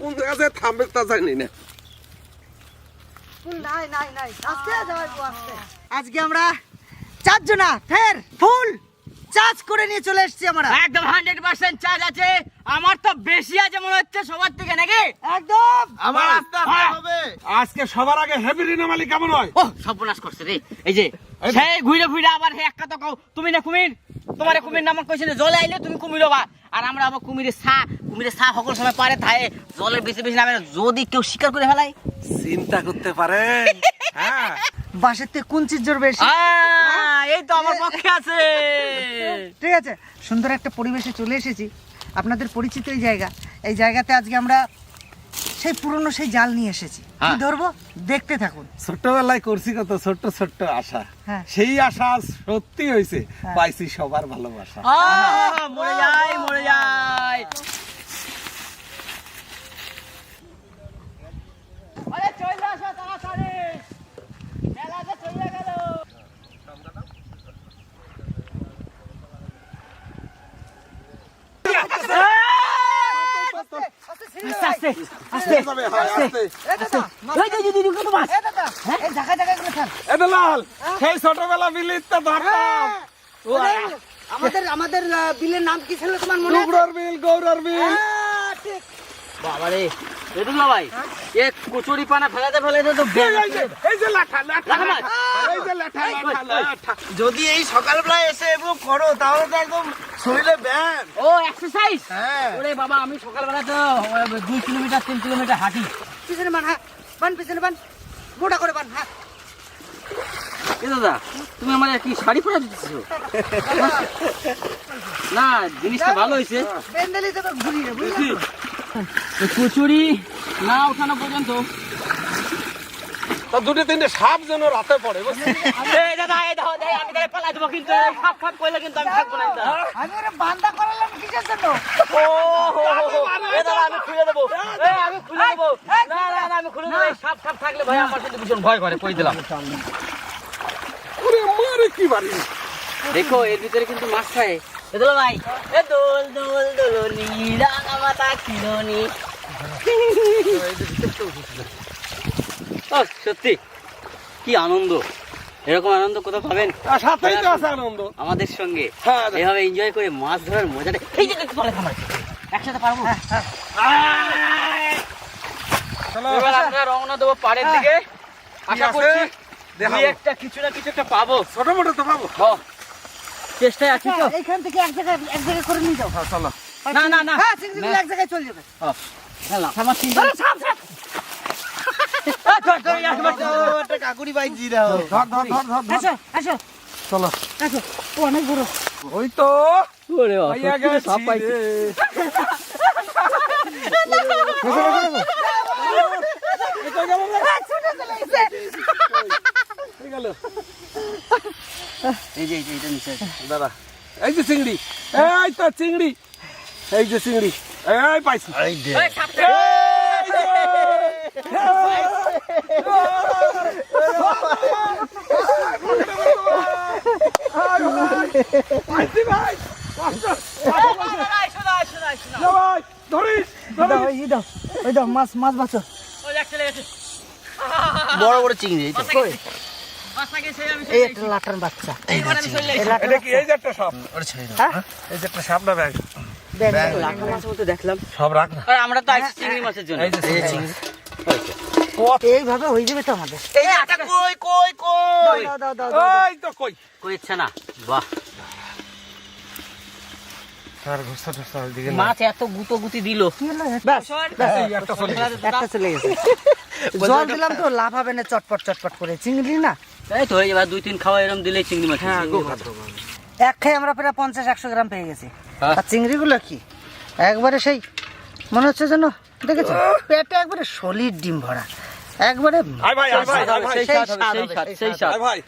কোন জায়গায় থামবে তা জানি না। আজকে আমরা চারজনা ফের ফুল চার্জ করে নিয়ে চলে এসেছি আমরা। একদম হান্ড্রেড পার্সেন্ট চার্জ আছে। আমার তো বেশি আছে মনে হচ্ছে সবার থেকে নাকি? একদম। আমার আস্তে আস্তে হবে। আজকে সবার আগে হেভি রিনামালি কেমন হয়? ও সর্বনাশ করছে রে। এই যে সেই ঘুরে ঘুরে আবার হে একটা তো কও। তুমি না কুমির? তোমার কুমির নাম কইছে জলে আইলে তুমি কুমির হবা। আর আমরা আবার কুমিরের সা কুমিরের সা সকল সময় পারে থায়ে জলের বেশি বেশি নামে যদি কেউ শিকার করে ফেলাই চিন্তা করতে পারে হ্যাঁ। থেকে কোন চিজ জোর বেশি। এই তো আমার পক্ষে আছে। ঠিক আছে সুন্দর একটা পরিবেশে চলে এসেছি। আপনাদের পরিচিত এই জায়গা। এই জায়গাতে আজকে আমরা সেই পুরনো সেই জাল নিয়ে এসেছি। কি হ্যাঁ। ধরবো? দেখতে থাকুন। ছোটবেলায় করছি কত? ছোট্ট ছোট্ট আশা। হ্যাঁ। সেই আশা সত্যি হয়েছে পাইছি সবার ভালোবাসা। মরে যাই মরে যায় আরে চলে আসো তাড়াতাড়ি মেলা যে চলে গেল আস্তে আস্তে আস্তে যাবে, হ্যাঁ, আস্তে। এ দাদা, ওই যে, যে, যে, যে, কত মাছ? এ দাদা, এই জায়গায় জায়গায় করে থাক। এ দুলাল, সেই ছোটবেলা বিলিত ধরতাম। ও, আমাদের আমাদের বিলের নাম কি ছিল তোমার মনে টুকরোর বিল গৌরর বিল। হ্যাঁ। বাবারে এটুকু ভাই এ কচুরি পানা ফেলাতে ফেলাতে তো এই, এই যে, লাঠা লাঠা লাঠা এই যে লাঠা লাঠা লাঠা। যদি এই সকালবেলা এসে এবং করো তাহলে তো একদম শরীরে ব্যায়াম। ও এক্সারসাইজ হ্যাঁ। ওরে বাবা আমি সকালবেলা তো দুই কিলোমিটার তিন কিলোমিটার হাঁটি। পিছনে বান হ্যাঁ। বান পিছনে বান। গোটা করে বান হ্যাঁ। এ দাদা তুমি আমার কি শাড়ি পরা দিচ্ছ না জিনিসটা ভালো হয়েছে। বুঝলি? কচুরি না ওঠানো পর্যন্ত। তা দুটো তিনটে সাপ যেন রাতে পড়ে বুঝলি? এই দাদা এই দাও আমি তাহলে পালাই দেবো কিন্তু আমি থাকব না আমি ওরা বান্দা করালাম কিসের জন্য? ও হো হো হো দাদা আমি খুলে দেবো। আমি খুলে দেবো। না না না আমি খুলে দেবো সাপ সাপ থাকলে ভাই আমার কিন্তু ভীষণ ভয় করে কই দিলাম। ওরে মারে কি বাড়ি? দেখো এর ভিতরে কিন্তু মাছ খায়। এ দোল ভাই। এ দোল দোল দোলনি রাঙা মাতা কিলোনি ও সত্যি কি আনন্দ। এরকম আনন্দ কোথাও পাবেন? সাথেই তো আছে আনন্দ। আমাদের সঙ্গে। হ্যাঁ, এভাবে এনজয় করে মাছ ধরার মজাটা এই যে একসাথে পারব? এবার আমরা রওনা দেবো পাড়ের দিকে। আশা করছি একটা কিছু না কিছু একটা পাবো। ছোট মোটো তো পাবো। হ, চেষ্টায় আছি তো। এইখান থেকে এক জায়গায় এক জায়গায় করে নিয়ে যাও। হ্যাঁ চলো। না না না। হ্যাঁ চিংড়িগুলো এক জায়গায় চলে যাবে। খেলাম আমার চিন্তা কাকুরি বাইক জি ধর ধর ধর ধর ধর। আসো আসো। চলো। আসো। অনেক বড়। ওই তো। ওরে বাবা, সাপ পাইছি। রে। এই গেল। এই যে এই এইটা নিচে আছে। এই যে চিংড়ি এই তো চিংড়ি এই যে চিংড়ি এই পাইছি। এই এই দেখ, বড় বড় চিংড়ি এই তো বাসা গেছে। বাসা গেছে, আমি চলে এই গেছি। একটা লাটার বাচ্চা। এইবার আমি চলে এই গেছি। লাটার এটা কি এই যে একটা সাপ? ওরে ছেড়ে দাও। হ্যাঁ? এই যে একটা সাপ না ব্যাগ? ব্যাগ। লাঠা মাছের মতো দেখলাম। সব রাখ না। আমরা তো আইছি চিংড়ি মাছের জন্য। এই যে চিংড়ি চিংড়ি। এইভাবে হয়ে যাবে তো আমাদের। এই যে কই কই কই? দাও দাও দাও দাও এই তো কই? কই ইচ্ছা না? বাহ। আর ঘুরতে ঘুরতে দিকে মাছ এত গুতো গুতি দিল। একটা চলে গেছে। জল দিলাম তো লাভ হবে না চটপট চটপট করে। চিংড়ি না? এই তো হয়ে যাবে দুই তিন খাওয়া এরকম দিলেই চিংড়ি মাছ হ্যাঁ, এক খাই আমরা প্রায় পঞ্চাশ একশো গ্রাম পেয়ে গেছি। হ্যাঁ। আর চিংড়িগুলো কি? একবারে সেই মনে হচ্ছে যেন দেখেছ? পেটে একবারে সলিড ডিম ভরা। একবারে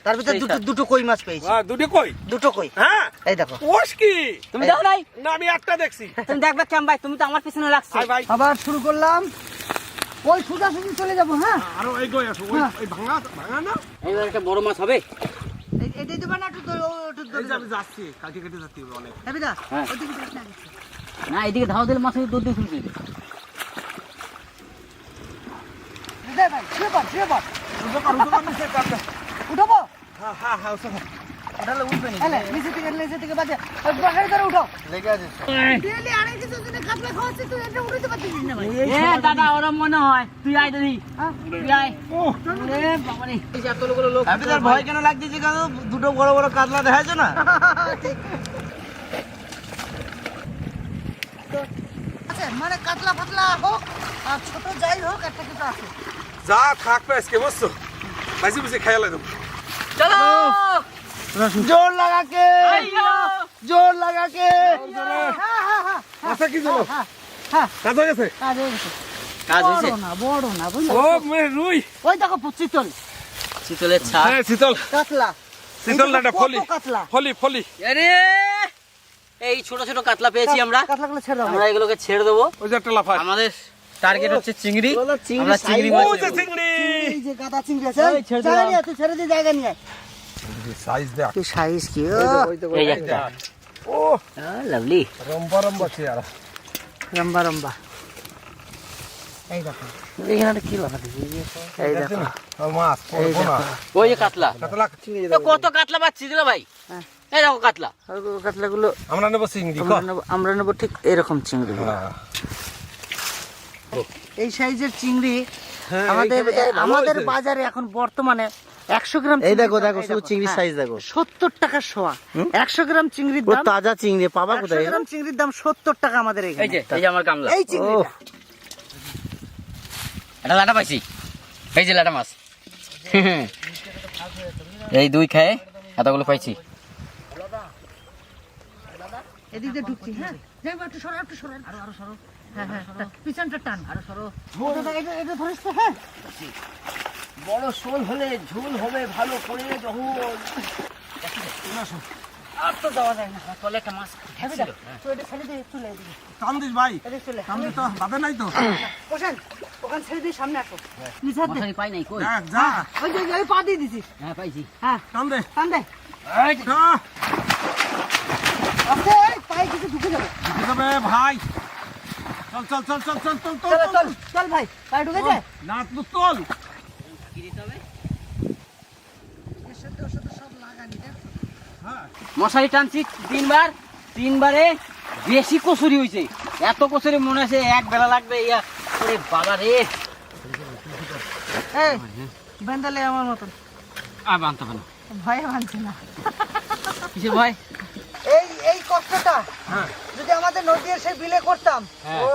তার ভিতরে দুটো দুটো কই মাছ পেয়েছি? দুটো কই? দুটো কই? হ্যাঁ। এই দেখো। ওস কি? তুমি দেখো নাই? না আমি একটা দেখছি। তুমি দেখবে কেম ভাই তুমি তো আমার পিছনে ভাই। আবার শুরু করলাম। ওই সোজাসুজি চলে যাব হ্যাঁ? আরও এই গই আসো ওই ওই ভাঙা ভাঙা না? এইবার একটা বড় মাছ হবে? এই- এটাই না একটু একটু এই যে আমি যাচ্ছি কালকে কেটে যাচ্ছি অনেক। হ্যাঁ, বিদা? হ্যাঁ। ওইদিকে যাস না। না এদিকে ধাও দিলে মাছ দৌড় দিয়ে খুলবে যায় ভাই শুয়ে পড় পড়। উঠো উঠো হ্যাঁ, হ্যাঁ, হ্যাঁ, উঠো উঠবে নি এলে নিচে থেকে নিচে থেকে বাজে। ওই করে উঠো। লেগে আছে ডেলি আড়াই কেজি ওজনে কাতলা খাওয়াচ্ছি তুই এটা উঠাতে পারছিস না ভাই। এ দাদা ওরা মনে হয়। তুই আয় দিদি হ্যাঁ? তুই আয়। ওরে বাবারে। এই যে লোক আপনি তার ভয় কেন লাগতেছে কেন? দুটো বড় বড় কাতলা দেখাচ্ছ না? আচ্ছা মানে কাতলা ফাতলা হোক আর ছোট যাই হোক একটা কিছু আছে। যা থাকবে আজকে বুঝছ? বাজি বুঝি খেয়াল দেবো চলো! জোর জোর লাগাকে। আচ্ছা কি হ্যাঁ হ্যাঁ কাজ হয়ে গেছে? কাজ হয়ে গেছে। কাজ হয়েছে? বড় না বড় না বুঝলি? ও মে রুই। ওই দেখো চিতল ছাপ। হ্যাঁ শীতল। কাতলা। শীতল না এটা ফলি। ফলি ফলি। আরে! এই ছোট ছোট কাতলা পেয়েছি আমরা। কাতলাগুলো ছেড়ে দাও। আমরা এগুলোকে ছেড়ে দেবো। ওই যে একটা লাফা আমাদের টার্গেট হচ্ছে চিংড়ি। চিংড়ি আমরা চিংড়ি মাছ। চিংড়ি। এই যে গাদা চিংড়ি আছে ওই ছেড়ে জায়গা নিয়ে তুই ছেড়ে দিয়ে জায়গা নিয়ে। আয়। সাইজ দেখ। কি সাইজ কি এই যে একটা ও লাভলি রম্বা রম্বা চেয়ার লম্বা লম্বা এই দেখো। এখানে কি লাগা এই দেখো। মাছ ওই যে কাতলা। কাতলা কত কাতলা পাচ্ছি দিল ভাই? হ্যাঁ। এই দেখো কাতলা। কাতলাগুলো আমরা নেব চিংড়ি আমরা নেব ঠিক এরকম চিংড়ি। হ্যাঁ। এই সাইজের চিংড়ি হ্যাঁ, আমাদের আমাদের বাজারে এখন বর্তমানে একশো গ্রাম এই দেখো দেখো শুধু চিংড়ির হ্যাঁ, সাইজ দেখো। সত্তর টাকা শোয়া একশো গ্রাম চিংড়ির দাম তাজা চিংড়ি পাবা কোথায় গ্রাম চিংড়ির দাম সত্তর টাকা আমাদের এই এখানে এই যে আমার কামলা এই চিংড়ি এটা লাটা পাইছি। এই যে লাটা মাছ। এই দুই খায় এতগুলো পাইছি। এদিক দিয়ে ঢুকছি হ্যাঁ। যাই একটু সরো একটু সরো আরও আরও সরো হ্যাঁ হ্যাঁ পিছনটা টান। আরও সরো। এটা এটা এটা ধরিস তো হ্যাঁ বড় শোল হলে ঝোল হবে ভালো করে যখন আর তো যাওয়া যায় না। তলে একটা মাছ। বেটা, এটা ছেড়ে দিয়ে চলে এদিকে। টান দিস ভাই চলে টান দিস তো বাদে নাই তো। বসেন। ওখানে ছেড়ে দিয়ে সামনে আসো। নিচে দে। পাই নাই কই? যা। ওই যে ওই পা দিয়ে দিছিস হ্যাঁ পাইছি। হ্যাঁ। টান দে। টান দে। উঠো। আস্তে এই কিছু ঢুকে যাবে। ঢুকে যাবে ভাই। চল চল চল চল চল চল চল চল চল চল ভাই পায়ে ঢুকেছে না তো চল হ্যাঁ মশারি টানছি তিনবার তিনবারে বেশি কচুরি হয়েছে এত কচুরি মনে আছে এক বেলা লাগবে ইয়া ওরে বাবা রে এই বেন্দালে আমার মতন আর বানতে হবে না ভয়ে মানছে না কিসে ভাই এই এই কষ্টটা হ্যাঁ। যদি আমাদের নদী এসে বিলে করতাম। হ্যাঁ। ও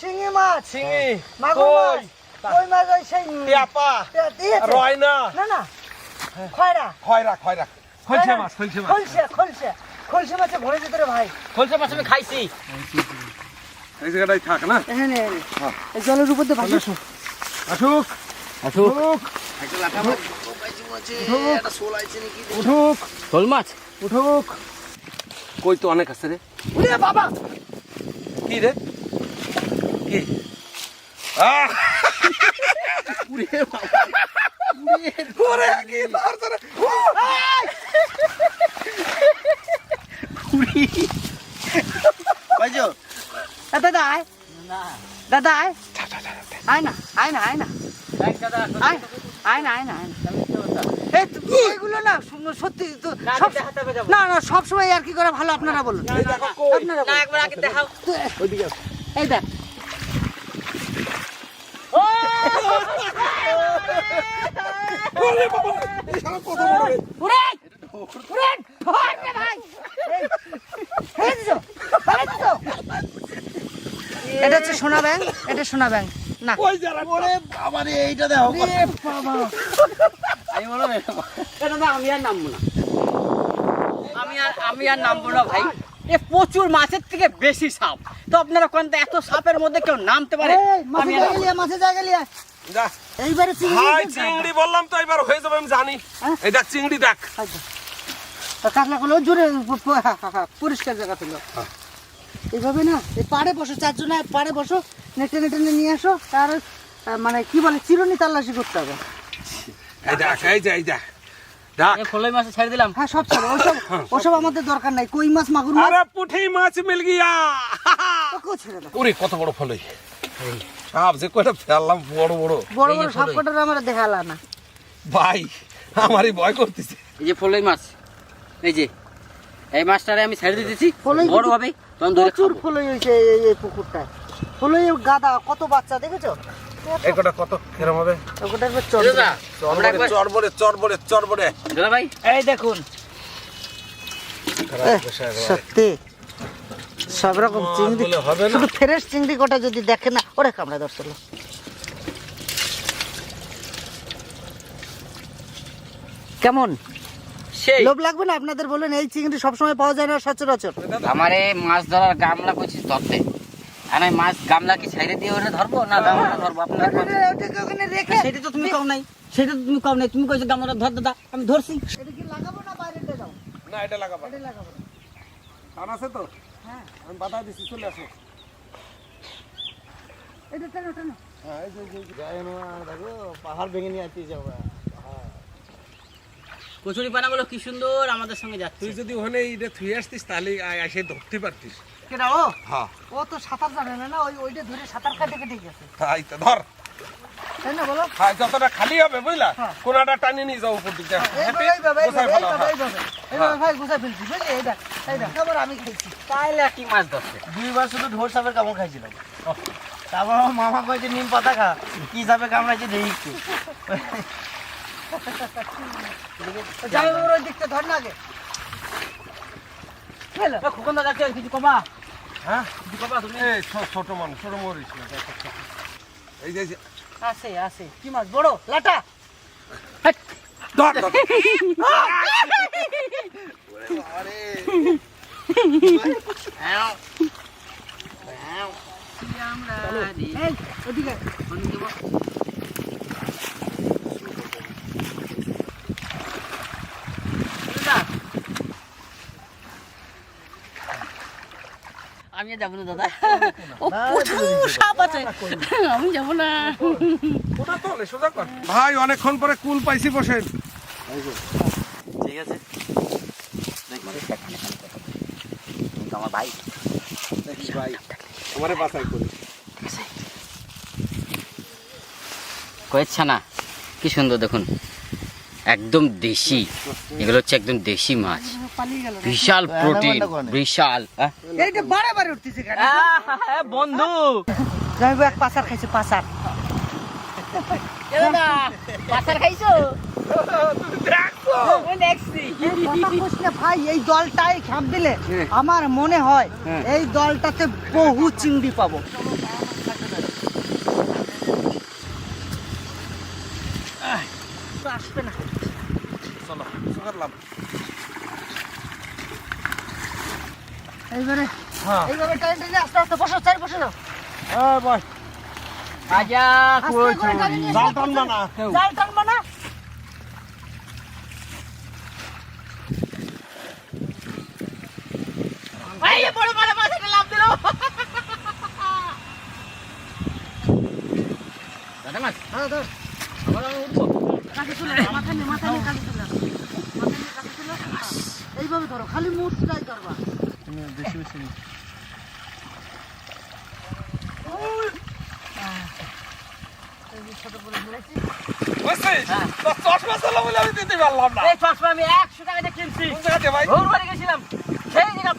শিঙি মাছ। চিংড়ি মাগুর মাছ। কই মাছ ওই সেই টেপা রয়না। না না। খয়রা। খয়রা খয়রা। খলছে মাছ খলছে মাছ। খলসে খলসে। খলসে মাছে ভরে যেত রে ভাই। খোলসা মাছ আমি খাইছি। এই জায়গাটাই থাক না? এখানে এই জলের উপর দিয়ে ভাসি। আসুক। আসুক। আসুক। উঠুক। শোল মাছ? উঠুক। কই তো অনেক আছে রে? উড়ে বাবা! কি রে? কি? আহ! ওরে কি ধরছে রে? পাইছো এ দাদা আয়। দাদা আয়। আয় না আয় না আয় না। আয় না আয় না আয় না। এগুলো না সত্যি তো না না সব আর কি করা ভালো আপনারা বলুন। আপনারা আগে দেখাও। ওইদিকে দেখ। এটা হচ্ছে সোনা ব্যাংক এটা সোনা ব্যাংক। না। এইটা দেখো বাবা। আমি মনে হয় এটা আমি আর নামবো না। আমি আর আমি আর নামবো না ভাই। এ প্রচুর মাছের থেকে বেশি সাপ। তো আপনারা কোন এত সাপের মধ্যে কেউ নামতে পারে? আমি আর জায়গা লিয়া জায়গা লিয়া। যা। এইবারে চিংড়ি ভাই চিংড়ি বললাম তো এবার হয়ে যাবে আমি জানি। হ্যাঁ? এই দেখ চিংড়ি দেখ। কাতলা গুলো জোরে পরিষ্কার জায়গা ছিল এইভাবে না এই পাড়ে বসো চারজনে পাড়ে বসো নেটে নেটে নিয়ে আসো তার মানে কি বলে চিরুনি তাল্লাশি করতে হবে। এই দেখ এই যে দেখ। মাছে ছেড়ে দিলাম। হ্যাঁ সব ছাড়ো ওসব ওসব আমাদের দরকার নাই। কই মাছ মাগুর মাছ? আরে পুঠি মাছ মিল গিয়া। ওকেও ছেড়ে দাও ওরে কত বড় ফলই সাপ যে কয়টা ফেললাম বড় বড়। বড় এই যে বড় সাপ ফলই। কটার দেখালা না। ভাই আমারই ভয় করতেছে। এই যে ফলই মাছ এই যে এই মাছটারে আমি ছেড়ে দিতেছি। ফলই বড় হবে তখন ধরে প্রচুর ফলই হয়েছে এই পুকুরটায়। ফলই গাদা কত বাচ্চা দেখেছ? এই কটা কত? কিরম হবে? চরবরে চরবরে চরবরে ভাই। এই দেখুন। সত্যি। সব রকম চিংড়ি হবে শুধু ফ্রেশ চিংড়ি কটা যদি দেখে না ওরে কামড়া কেমন? সেই। লোভ লাগবে না আপনাদের বলেন এই চিংড়ি সবসময় পাওয়া যায় না সচরাচর। আমারে মাছ ধরার গামলা করছি ধরতে। আর আমি মাছ গামলা কি ছেড়ে দিয়ে ওটা ধরবো? না গামলা ধরবো আপনার ওখানে রেখে সেটা তো তুমি কও নাই। সেটা তো তুমি কও নাই। তুমি কইছো গামলা ধর দাদা আমি ধরছি। এটা কি লাগাবো না বাইরে দাও? না এটা লাগাবা এটা লাগাবো টান আছে তো? হ্যাঁ। আমি বাধা দিছি চলে আসো। এটা টানো টানো। পাহাড় ভেঙে নিয়ে আসতে যাব কচুরি পানাগুলো কি সুন্দর আমাদের সঙ্গে যাচ্ছে। তুই যদি ওখানে এটা থুয়ে আসতিস তাহলে এসে ধরতে পারতিস। কেডা ও? হ্যাঁ। ও তো সাঁতার জানে না না ওই ওইটা ধরে সাঁতার কাটে কেটে গেছে। তাই তো ধর। তাই না বলো? হ্যাঁ যতটা খালি হবে বুঝলা? হ্যাঁ। কোনাটা টানিয়ে নিয়ে যাও উপর দিকে। হেঁটে এইভাবে ভাই ফেলছি বুঝলি? তারপর আমি খাইছি তাইলে কি মাছ ধরছে? দুইবার শুধু ঢোর সাপের কামড় খাইছিলাম। তারপর আমার মামা কয়েছে নিম পাতা খা কি সাপে কামড়াইছে দেখি ওই দিকটা ধর না আগে। খোকন দাদা কিছু কমা? হ্যাঁ? ছোট মানুষ ছোট দেখো। এই যে আছে আছে কি মাছ? বড়? লাটা? ধর ধর। এই ওদিকে আমি যাব না দাদা ও প্রচুর সাপ আছে আমি যাব না। ভাই অনেকক্ষণ পরে কুল পাইছি বসেন ঠিক আছে আমার ভাই ভাই আমারে বাসাই করি কয়েছে না কি সুন্দর দেখুন একদম দেশি এগুলো হচ্ছে একদম দেশি মাছ বিশাল প্রোটিন রান্না বান্না করে। বিশাল এইটা বারে বারে উঠতেছে বন্ধু। যাই এক পাসার খাইছে পাসার পাথর খাইছো? ভাই এই দলটাই খাপ দিলে আমার মনে হয় এই দলটাতে বহু চিংড়ি পাবো। আসবে না। চলো এইবারে হ্যাঁ। এইভাবে টাইম টেনে আস্তে আস্তে বসো চাই বসে যাও হ্যাঁ ভাই আজা আস্তে করে টানে নিয়ে জাল এসো। টানবা না। কেউ জাল টানবা না। এই বড় বড় মাছ একটা লাভ দিল। দাদা মাছ? হ্যাঁ ধর আবার আমি উঠবো। কাছে চলে মাথা নিয়ে মাথা নিয়ে কাছে চলে মাথা নিয়ে কাছে চলে এইভাবে ধরো খালি মুখ ট্রাই বেশি বেশি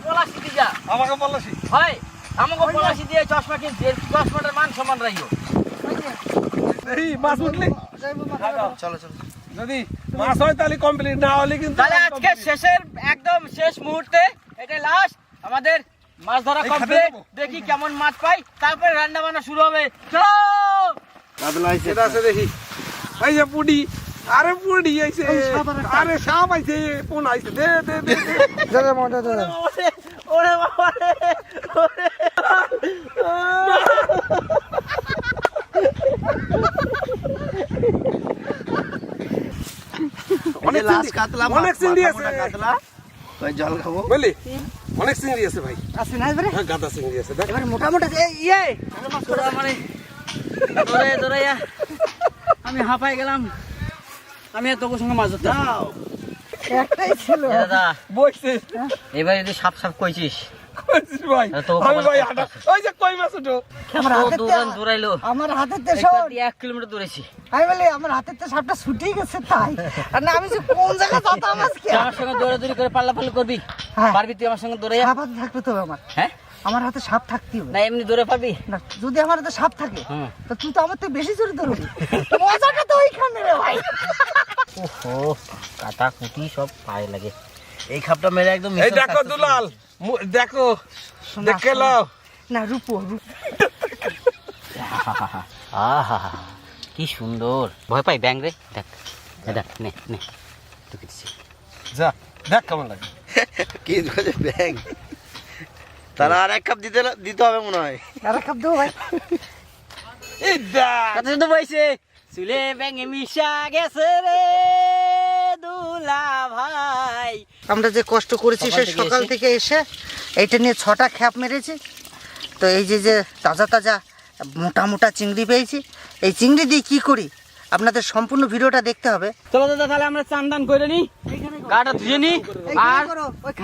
পলাশি আমাকে হয় আমাকে পলাশি দিয়ে চশমা কিনছি। চশমাটার মান এই মাছ উঠলি? চলো চলো। যদি মাছ হয় তাহলে কমপ্লিট না হলে কিন্তু তাহলে আজকে শেষের একদম শেষ মুহূর্তে এটা লাস্ট আমাদের মাছ ধরা কমপ্লিট দেখি কেমন মাছ পাই। তারপরে রান্না বান্না শুরু হবে। দেখি। এই যে পুডি আরে পুডি আইছে। আর সাপ আইছে কোন আইছে। দে দে দে দে। দাদা মজা দাদা ওরে বাবা ওরে অনেক চিংড়ি- কাতলা অনেক চিংড়ি আছে। কাতলা। জল খাব। বুঝলি অনেক চিংড়ি আছে ভাই। আছে না এবারে হ্যাঁ গাদা চিংড়ি আছে দেখ। এবারে মোটামুটি এই ইয়ে। তোরা মানে ধরে দৌড়াইয়া আমি হাঁপাই গেলাম। আমি আর তোর সঙ্গে মাছ ধরতে একটাই ছিল। দাদা। বইছে এবার যদি সাপ সাপ কইছিস ভাই? আমি ভাই কপালে ওই যে কই মাছ উঠো আমার ও হাতের দূরাইলো। আমার হাতের তে একটা শোন। কিলোমিটার দূরেছি আমি বলি আমার হাতের তে সাপটা ছুটে গেছে তাই। আর না আমি যে কোন জায়গায় যেতাম আজকে আমার সঙ্গে দৌড়াদৌড়ি করে পাল্লা পাল্লা করবি। পারবি তুই আমার সঙ্গে দৌড়ে সাপ হাতে থাকবে তো আমার। হ্যাঁ? আমার হাতে সাপ থাকতে হবে। না এমনি দৌড়ে পারবি? না যদি আমার হাতে সাপ থাকে তো তুই তো আমার থেকে বেশি জোরে ধরবি মজাটা তো ওইখানে রে ভাই। ওহো কাটা কুটি সব পায়ে লাগে। এই খাপটা মেরে একদম এই দেখো দুলাল দেখো দেখে লাও না রূপো রূপ। আহা কি সুন্দর। ভয় পাই ব্যাং রে। দেখ দেখ নে নে। তোকে দিচ্ছি যা দেখ কেমন লাগে। কি ধরে ব্যাং তারা আর এক কাপ দিতে দিতে হবে মনে হয়। আর এক কাপ দেবো ভাই। এই দেখ। কত সুন্দর বইছে চুলে ব্যাঙে মিশা গেছে রে দুলা ভাই। আমরা যে কষ্ট করেছি সে সকাল থেকে এসে এইটা নিয়ে ছটা খ্যাপ মেরেছি। তো এই যে যে তাজা তাজা মোটা মোটা চিংড়ি পেয়েছি। এই চিংড়ি দিয়ে কি করি? আপনাদের সম্পূর্ণ ভিডিওটা দেখতে হবে। চলো দাদা তাহলে আমরা চান দান করে নি গাটা ধুয়ে নি আর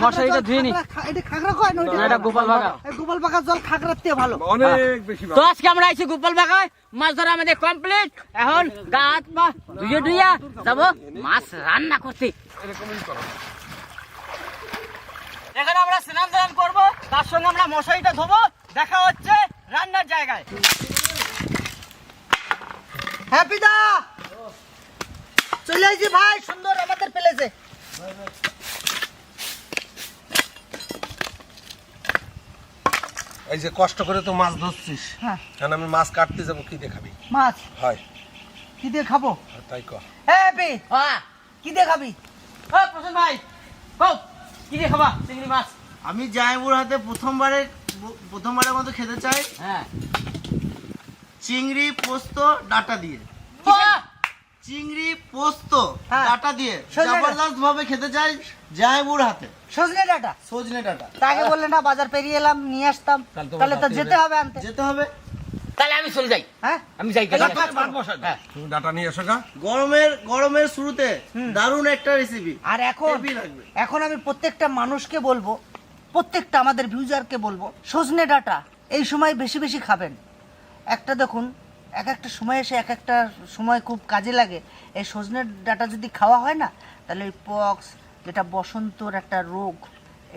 মশারিটা ধুয়ে নি এটা খাগড়া কয় না, এটা গোপাল বাগা। গোপাল বাগা জল খাগড়ার থেকে ভালো। অনেক বেশি তো আজকে আমরা আইছি গোপাল বাগায় মাছ ধরা আমাদের কমপ্লিট এখন গা হাত পা ধুয়ে ধুইয়া যাব। মাছ রান্না করতে। এখানে আমরা স্নান দান করব তার সঙ্গে আমরা মশারিটা ধোবো দেখা হচ্ছে রান্নার জায়গায়। হ্যাপি দা! চলে আইছি ভাই সুন্দর আমাদের পেলেছে এই যে কষ্ট করে তো মাছ ধরছিস হ্যাঁ। কারণ আমি মাছ কাটতে যাব কি দেখাবি মাছ? হয়। কি দিয়ে খাব? তাই কর। হ্যাপি! হ্যাঁ। কি দিয়ে খাবি? ও প্রসন্ন ভাই কও কি দিয়ে খাবা? চিংড়ি মাছ। আমি জায়বুর হাতে প্রথমবারে প্রথমবারের মতো খেতে চাই হ্যাঁ। চিংড়ি পোস্ত ডাটা দিয়ে। চিংড়ি পোস্ত হ্যাঁ। ডাটা দিয়ে জবরদস্ত ভাবে খেতে চাই জায়বুর হাতে। সজনে ডাটা? সজনে ডাটা। তাকে বললেন না বাজার পেরিয়ে এলাম নিয়ে আসতাম। তাহলে তো যেতে হবে আনতে। যেতে হবে। তাহলে আমি চলে যাই। হ্যাঁ? আমি যাই হ্যাঁ। তুমি ডাটা নিয়ে এসো গরমের গরমের শুরুতে দারুণ একটা রেসিপি আর এখন এখন আমি প্রত্যেকটা মানুষকে বলব প্রত্যেকটা আমাদের ভিউজারকে বলব সজনে ডাটা এই সময় বেশি বেশি খাবেন। একটা দেখুন এক একটা সময় এসে এক একটা সময় খুব কাজে লাগে। এই সজনে ডাটা যদি খাওয়া হয় না তাহলে এই পক্স যেটা বসন্তর একটা রোগ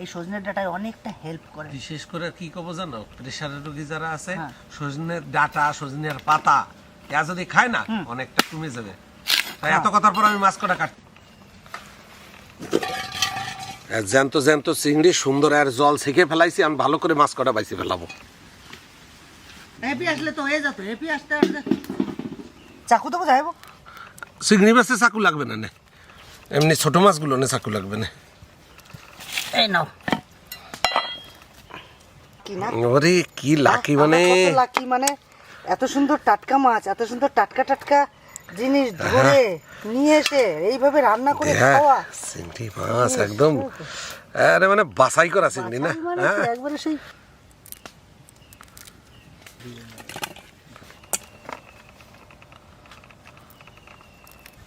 এই সজনে ডাটায় অনেকটা হেল্প করে। বিশেষ করে কি কব জানো? প্রেশারের রোগী যারা আছে হ্যাঁ। সজনের ডাটা সজনের পাতা এরা যদি খায় না অনেকটা কমে যাবে। তাই এত কথার পর আমি মাছ কটা কাট জ্যান্ত জ্যান্ত চিংড়ি সুন্দর আর জল ছেঁকে ফেলাইছি আমি ভালো করে মাছ কটা বাইসে ফেলাবো। হ্যাপি আসলে তো হয়ে যেত হ্যাপি আসতে আসতে। চাকু দেবো যাইবো চিংড়ি মাছে চাকু লাগবে না নে। এমনি ছোট মাছগুলো নে চাকু লাগবে না। এই নাও। কি ওরে কি লাকি মানে? লাকি মানে? এত সুন্দর টাটকা মাছ এত সুন্দর টাটকা টাটকা জিনিস ধরে নিয়ে এসে এইভাবে রান্না করে হ্যাঁ খাওয়া। চিংড়ি মাছ একদম। আরে মানে বাছাই করা চিংড়ি না? মানে হ্যাঁ। একবারে সেই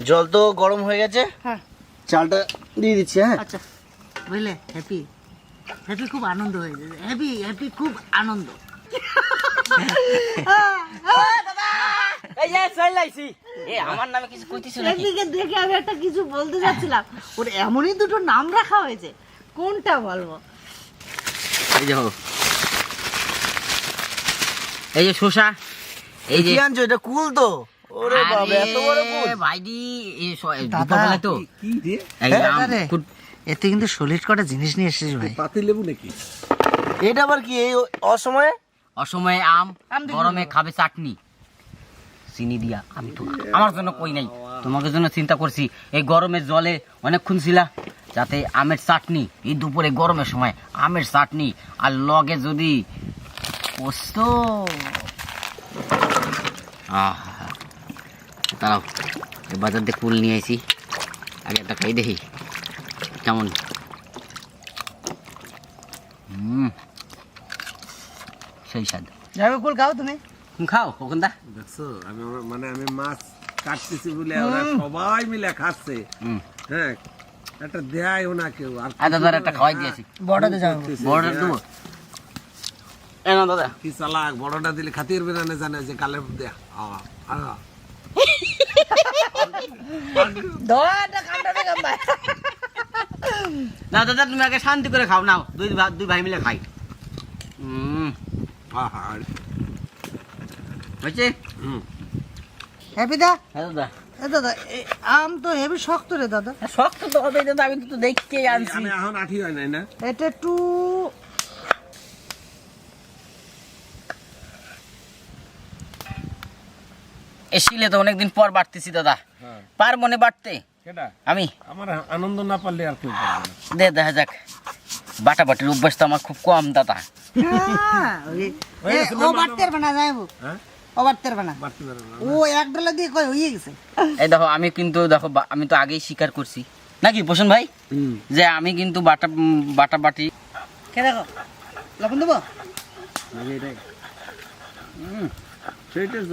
জল তো গরম হয়ে গেছে। হ্যাঁ। চালটা দিয়ে দিচ্ছি হ্যাঁ? আচ্ছা। বুঝলে হ্যাপি হ্যাপি খুব আনন্দ হয়ে যাবে হ্যাপি হ্যাপি খুব আনন্দ। এই যে চলে এ আমার নামে কিছু কইতিছ নাকি? হ্যাপিকে দেখে আমি একটা কিছু বলতে যাচ্ছিলাম। ওর এমনই দুটো নাম রাখা হয়েছে। কোনটা বলব? এই যে এই যে শসা এই যে আনছো? এটা কুল তো। ওরে বাবা এত বড় কুল। ভাইডি এই তো। কি এই আম এতে কিন্তু সলিড কটা জিনিস নিয়ে এসেছিস ভাই। পাতি লেবু নাকি? এটা আবার কি এই অসময়ে? অসময়ে আম গরমে খাবে চাটনি। চিনি দিয়া আমি তো আমার জন্য কই নাই। তোমাকে জন্য চিন্তা করছি এই গরমের জলে অনেকক্ষণ ছিলা যাতে আমের চাটনি এই দুপুরে গরমের সময় আমের চাটনি আর লগে যদি পোস্ত। আহা। দাঁড়াও এই বাজার দিয়ে কুল নিয়ে আইছি। আগে একটা খাই দেখি। কেমন? সেই স্বাদ। যাবে কুল খাও তুমি? খাও কখন দা? দেখছ আমি মানে আমি মাছ কাটতেছি বলে ওরা সবাই মিলে খাচ্ছে। হ্যাঁ একটা দেয়ও না কেউ আর দাদার একটা খাওয়াই দিয়েছি। বড়টাতে যাও। করতেছে, বড় হ্যাঁ। দেবো? না দাদা। কি চালাক বড়টা দিলে খাতির বেরানে জানে যে কালের মধ্যে আ, আ। ধোয়াটা কামটা ভাই। না দাদা তুমি আগে শান্তি করে খাও নাও। দুই দুই ভাই মিলে খাই। হয়েছে? হ্যাপি দা? হ্যাঁ দাদা। এ দাদা আম তো হেভি শক্ত রে দাদা। শক্ত তো হবে দাদা আমি তো দেখতে আনছি। আমি এখন আঠি হয় নাই না? এটা একটু এ শিলে তো অনেকদিন পর বাড়তেছি দাদা। পার মনে বাড়তে? আমি? আমার আনন্দ না পারলে আর কেউ পারবে দে দেখা যাক। বাটা বাটির অভ্যাস তো আমার খুব কম দাদা। হ্যাঁ, ও হ্যাঁ? ও ও এক ডলা দিয়ে কই হয়ে গেছে। এই দেখো আমি কিন্তু দেখো আমি তো আগেই স্বীকার করছি। নাকি পোষণ ভাই? যে আমি কিন্তু বাটা বাটা বাটি কে দেখো? লবণ দেবো?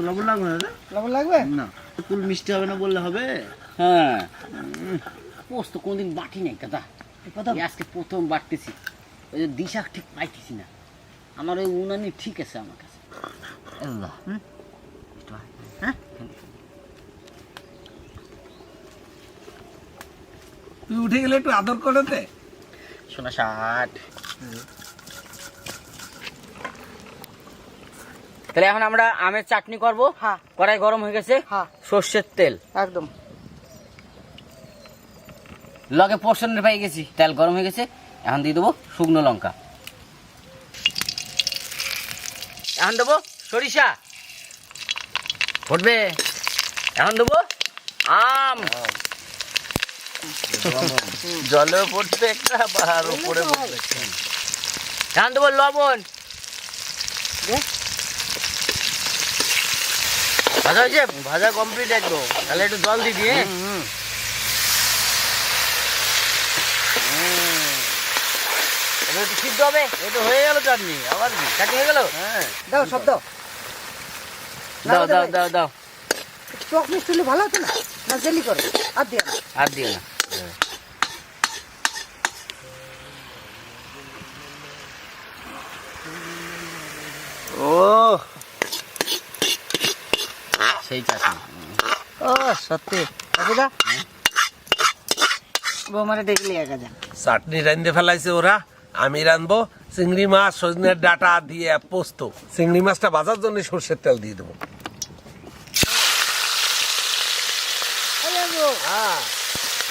লবণ লাগবে না লবণ লাগবে? না। কুল মিষ্টি হবে না বললে হবে? হ্যাঁ। পোস্ত কোনদিন বাটি নাই দাদা আজকে প্রথম বাটতেছি। ওই যে দিশা ঠিক পাইতেছি না। আমার ওই উনানি ঠিক আছে আমার কাছে। হ্যাঁ? তুই উঠে গেলে একটু আদর করে দে। শোনা ষাট। তাহলে এখন আমরা আমের চাটনি করব। হ্যাঁ। কড়াই গরম হয়ে গেছে। হ্যাঁ। সর্ষের তেল। একদম। লগে পোর্শনের পাই গেছি তেল গরম হয়ে গেছে এখন দিয়ে দেবো শুকনো লঙ্কা। এখন দেবো সরিষা। ফুটবে। এখন দেবো আম। জলে পড়ছে একটা আর উপরে এখন দেবো লবণ। ভাজা হয়েছে? ভাজা কমপ্লিট একদম। তাহলে একটু জল দিয়ে দিয়ে এবার একটু সিদ্ধ হবে। এটা হয়ে গেল চাটনি আবার কি? চাটনি হয়ে গেল? হ্যাঁ। দাও সব দাও। দাও দাও দাও দাও। চক মিষ্টি হলে ভালো হতো না? না জেলি করো। আর দিয়ে দাও। আর দিও না। ও সেই ও সত্যি। দাদা বৌমারে দেখলি একা চাটনি রান্ধে ফেলাইছে ওরা। আমি রানবো চিংড়ি মাছ সজনের ডাটা দিয়ে পোস্ত। চিংড়ি মাছটা বাজার জন্য সর্ষের তেল দিয়ে দেবো।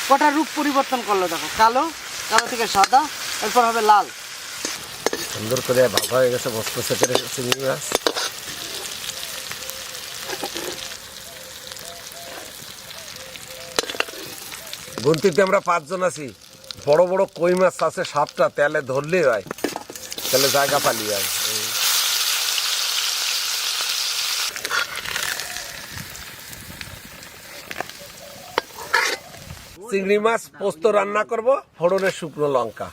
কটা রূপ পরিবর্তন করল দেখো কালো কালো থেকে সাদা এরপর হবে লাল। সুন্দর করে ভাজা হয়ে গেছে মস্ত সেকের চিংড়ি মাছ। গুনতিতে আমরা পাঁচজন আছি। বড় বড় কই মাছ আছে সাতটা তেলে ধরলেই হয়। তাহলে জায়গা পালিয়ে যায়। চিংড়ি মাছ পোস্ত রান্না করব ফোড়নের শুকনো লঙ্কা।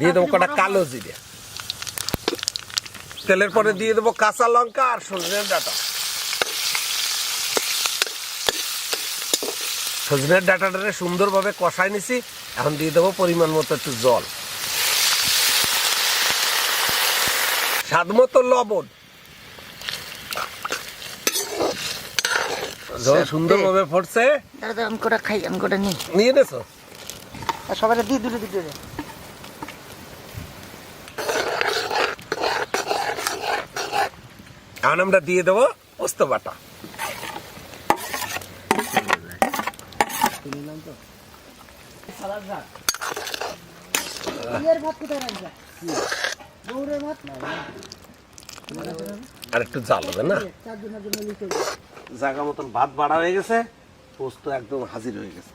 দিয়ে দেবো কটা কালো জিরে। তেলের পরে দিয়ে দেবো কাঁচা লঙ্কা আর সজনের ডাটা। সজনের ডাটাটারে সুন্দরভাবে কষায় নিছি এখন দিয়ে দেবো পরিমাণ মতো একটু জল। স্বাদ মতো লবণ। জল সুন্দরভাবে ফুটছে। আমি কটা খাই আমি কটা নিই। নিয়ে নেছো আর সবাই দিয়ে দুটো দুটো এখন আমরা দিয়ে দেবো পোস্ত বাটা। বিয়ের ভাত। কোথায় রাখবা? বউরের ভাত? আর একটু জাল হবে না? চারজনের জন্য লিখে জায়গা মতন ভাত বাড়া হয়ে গেছে পোস্ত একদম হাজির হয়ে গেছে।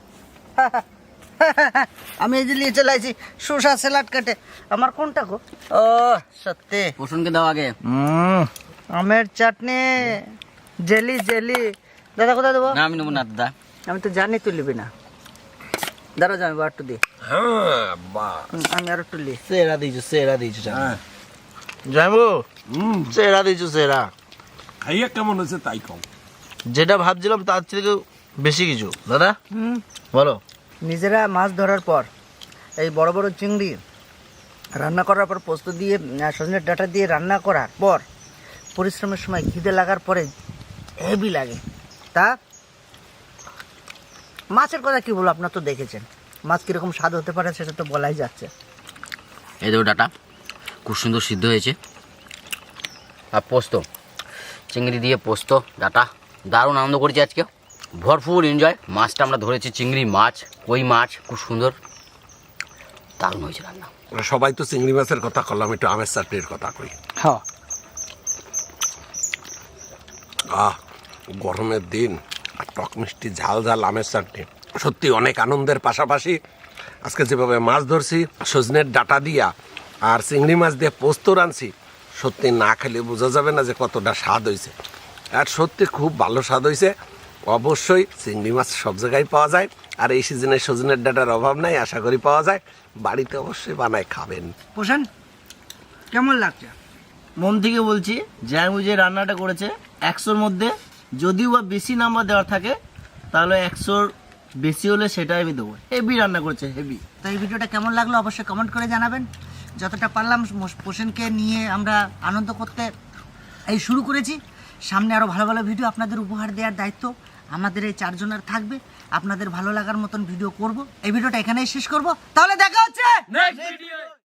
আমি এই যে নিয়ে চলে আসি শসা স্যালাড কাটে। আমার কোনটা গো? ও সত্যি। পোষণকে দাও আগে। আমের চাটনি জেলি জেলি। দাদা কোথায় দেবো? না আমি নেব না দাদা। আমি তো জানি তুই নিবি না। দাঁড়া যাব আর একটু দি। হ্যাঁ বা। আমি আর একটু লি। সেরা দিয়েছ সেরা দিয়েছ হ্যাঁ। যাইবো হুম। সেরা দিয়েছ সেরা। খাইয়া কেমন হয়েছে তাই কম যেটা ভাবছিলাম তার থেকে বেশি কিছু। দাদা হুম। বলো। নিজেরা মাছ ধরার পর এই বড় বড় চিংড়ি রান্না করার পর পোস্ত দিয়ে সজনের ডাটা দিয়ে রান্না করার পর পরিশ্রমের সময় খিদে লাগার পরে হেভি লাগে। তা মাছের কথা কি বলব আপনার তো দেখেছেন। মাছ কীরকম স্বাদ হতে পারে সেটা তো বলাই যাচ্ছে। এই দেখো ডাটা খুব সুন্দর সিদ্ধ হয়েছে। আর পোস্ত চিংড়ি দিয়ে পোস্ত ডাটা দারুণ আনন্দ করেছি আজকে। ভরপুর এনজয় মাছটা আমরা ধরেছি চিংড়ি মাছ কই মাছ খুব সুন্দর। দারুণ হয়েছে রান্না। সবাই তো চিংড়ি মাছের কথা করলাম একটু আমের চাটনির কথা কই। হ্যাঁ। আহ গরমের দিন। আর টক মিষ্টি, ঝাল ঝাল আমের চাটনি। সত্যি অনেক আনন্দের পাশাপাশি আজকে যেভাবে মাছ ধরছি, সজনের ডাটা দিয়া আর চিংড়ি মাছ দিয়ে পোস্ত রাঁধছি, সত্যি না খেলে বোঝা যাবে না যে কতটা স্বাদ হয়েছে আর সত্যি খুব ভালো স্বাদ হয়েছে অবশ্যই চিংড়ি মাছ সব জায়গায় পাওয়া যায়। আর এই সিজনে সজনের ডাটার অভাব নাই, আশা করি পাওয়া যায়। বাড়িতে অবশ্যই বানায় খাবেন। পোষণ কেমন লাগছে? মন থেকে বলছি জ্যামু যে রান্নাটা করেছে, একশোর মধ্যে যদিও বা বেশি নাম্বার দেওয়ার থাকে তাহলে একশোর বেশি হলে সেটাই আমি দেবো। হেভি রান্না করেছে হেভি তো এই ভিডিওটা কেমন লাগল অবশ্যই কমেন্ট করে জানাবেন। যতটা পারলাম পোষণকে নিয়ে আমরা আনন্দ করতে এই শুরু করেছি। সামনে আরও ভালো ভালো ভিডিও আপনাদের উপহার দেওয়ার দায়িত্ব আমাদের এই চারজনের থাকবে। আপনাদের ভালো লাগার মতন ভিডিও করব। এই ভিডিওটা এখানেই শেষ করব। তাহলে দেখা হচ্ছে!